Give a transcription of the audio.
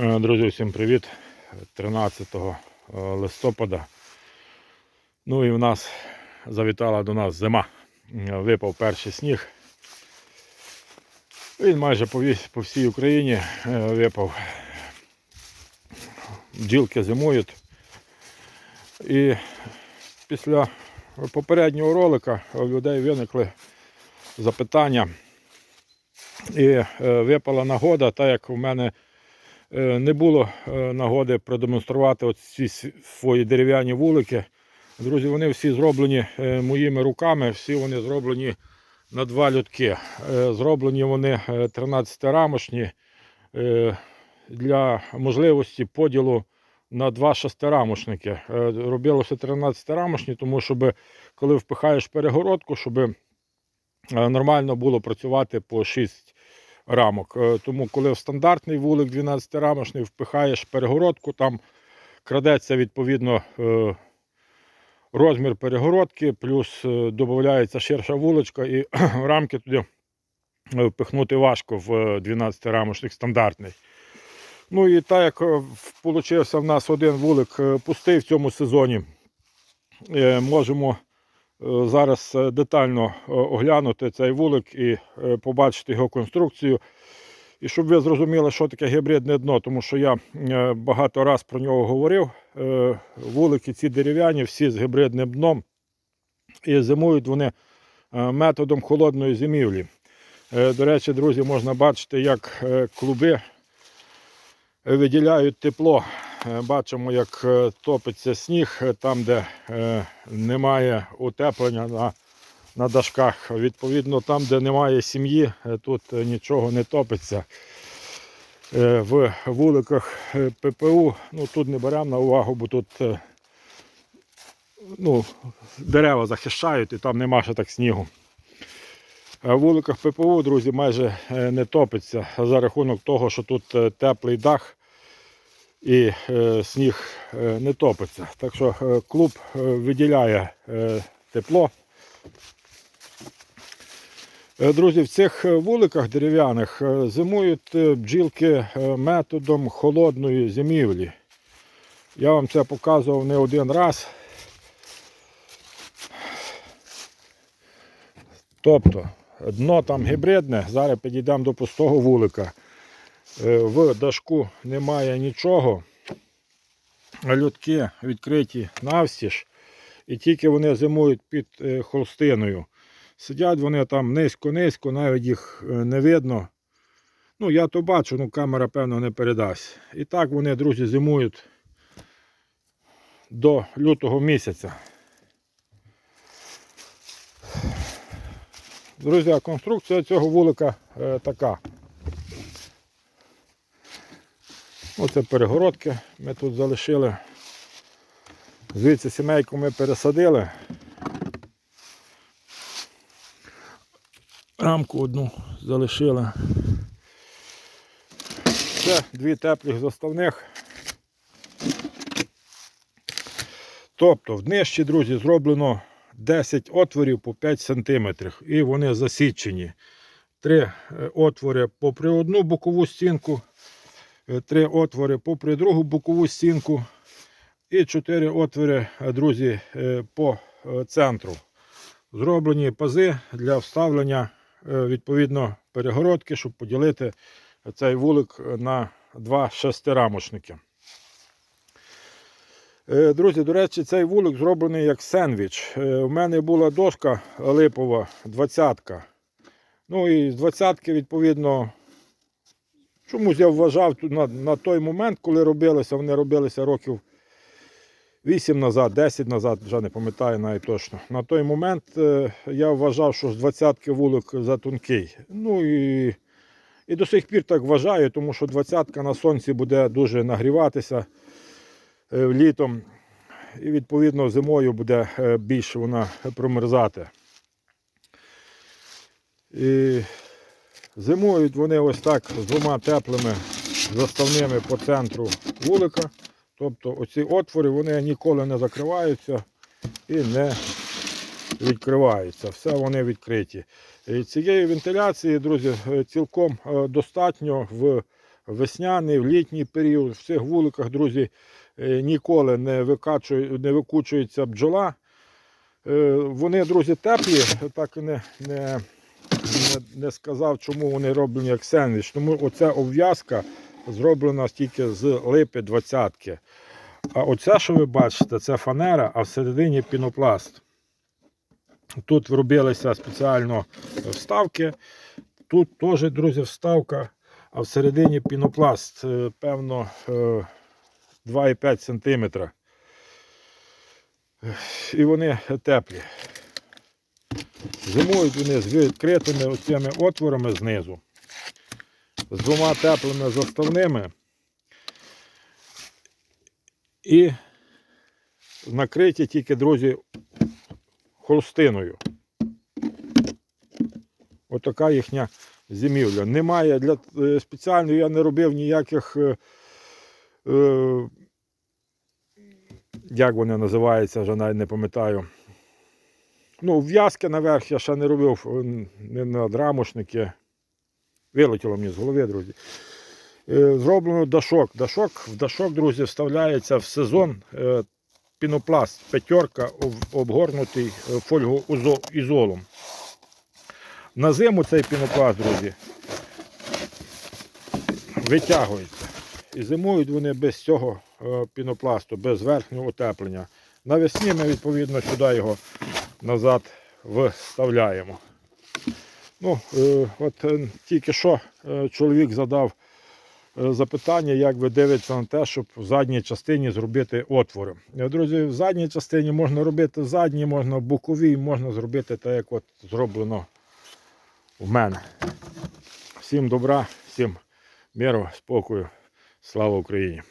Е, Друзі, всім привіт. 13 е, листопада. Ну і в нас завітала до нас зима. Е, Випав перший сніг. Він майже по, всій Україні випав. Бджілки зимують. І після попереднього ролика у людей виникли запитання. І випала нагода, так як у мене не було е, нагоди продемонструвати ці свої дерев'яні вулики. Друзі, вони всі зроблені е, моїми руками, всі вони зроблені на два. Е, Зроблені вони 13-рамочні е, для можливості поділу на два шестирамочники. Е, Робилося 13-рамочні, тому щоб коли впихаєш перегородку, щоб е, нормально було працювати по 6 рамок. Е, Тому коли в стандартний вулик 12-рамочний впихаєш перегородку, там крадеться відповідно е, розмір перегородки, плюс е, додається ширша вуличка і рамки туди впихнути важко в 12-рамочник стандартний. Ну і так як вийшов в нас один вулик пустий в цьому сезоні, можемо зараз е, детально е, оглянути цей вулик і е, побачити його конструкцію. І щоб ви зрозуміли, що таке гібридне дно, тому що я багато раз про нього говорив. Вулики ці дерев'яні, всі з гібридним дном. І зимують вони методом холодної зимівлі. До речі, друзі, можна бачити, як клуби виділяють тепло. Е, Бачимо, як е, топиться сніг е, там, де немає утеплення на, на дашках. Відповідно, там, де немає сім'ї, тут нічого не топиться. В вуликах ППУ, ну тут не беремо на увагу, бо тут ну, дерева захищають і там нема ще так снігу. В вуликах ППУ, друзі, майже не топиться за рахунок того, що тут теплий дах і е, сніг е, не топиться. Так що е, клуб виділяє тепло. Друзі, в цих вуликах дерев'яних зимують бджілки методом холодної зимівлі. Я вам це показував не один раз. Тобто дно там гібридне, зараз підійдемо до пустого вулика. Е, В дашку немає нічого. Льотки відкриті навстіж. І тільки вони зимують під е, холстиною. Сидять вони там низько-низько, навіть їх е, не видно. Ну, я то бачу, ну камера, певно, не передасть. І так вони, друзі, зимують до лютого місяця. Друзі, конструкція цього вулика така. Оце перегородки ми тут залишили. Звідси сімейку ми пересадили. Рамку одну залишили. Це дві теплих заставних. Тобто в днищі, друзі, зроблено 10 отворів по 5 см і вони засічені. Три е, отвори попри одну бокову стінку, три отвори попри другу бокову стінку і чотири отвори, е, друзі, е, по е, центру. Зроблені пази для вставлення е, відповідно перегородки, щоб поділити цей вулик на два шестирамочники. Е, Друзі, до речі, цей вулик зроблений як сендвіч. Е, У мене була дошка липова, двадцятка. Ну і з двадцятки, відповідно, чомусь я вважав на, на той момент, коли робилися, вони робилися років 8 назад, 10 назад, вже не пам'ятаю навіть точно. На той момент е, я вважав, що з двадцятки вулик затонкий. Ну і, і до сих пір так вважаю, тому що двадцятка на сонці буде дуже нагріватися е, літом. І відповідно зимою буде е, більше вона промерзати. І зимують вони ось так з двома теплими заставними по центру вулика. Тобто оці отвори вони ніколи не закриваються і не відкриваються. Все вони відкриті. І цієї вентиляції, друзі, е, цілком е, достатньо в весняний, в літній період. В цих вуликах, друзі, е, ніколи не, викачує, не викучується бджола. Вони, друзі, теплі, так і не, не, не, не сказав, чому вони роблені як сендвіч. Тому оця обв'язка зроблена тільки з липи 20-ки. А оця, що ви бачите, це фанера, а всередині пінопласт. Тут робилися спеціально вставки. Тут теж, друзі, вставка, а всередині пінопласт, е, певно, е, 2,5 см. І вони теплі. Зимують вони з відкритими оцими отворами знизу, з двома теплими заставними і накриті тільки, друзі, холстиною. Отака їхня зимівля. Немає для е, спеціально я не робив ніяких. е, е, як вони називаються, вже навіть не пам'ятаю. Ну, в'язки наверх я ще не робив, е, не на драмушники. Вилетіло мені з голови, друзі. Е, Зроблено дашок. Дашок. В дашок, друзі, вставляється в сезон е, пінопласт, п'ятерка, обгорнутий фольгоізолом. На зиму цей пінопласт, друзі, витягується. І зимують вони без цього пінопласту, без верхнього утеплення. Навесні ми, відповідно, сюди його назад вставляємо. Ну, е, от е, тільки що е, чоловік задав запитання, як ви дивитеся на те, щоб в задній частині зробити отвори. Друзі, в задній частині можна робити задні, можна боковій, можна зробити так, як от зроблено в мене. Всім добра, всім миру, спокою. Слава Україні!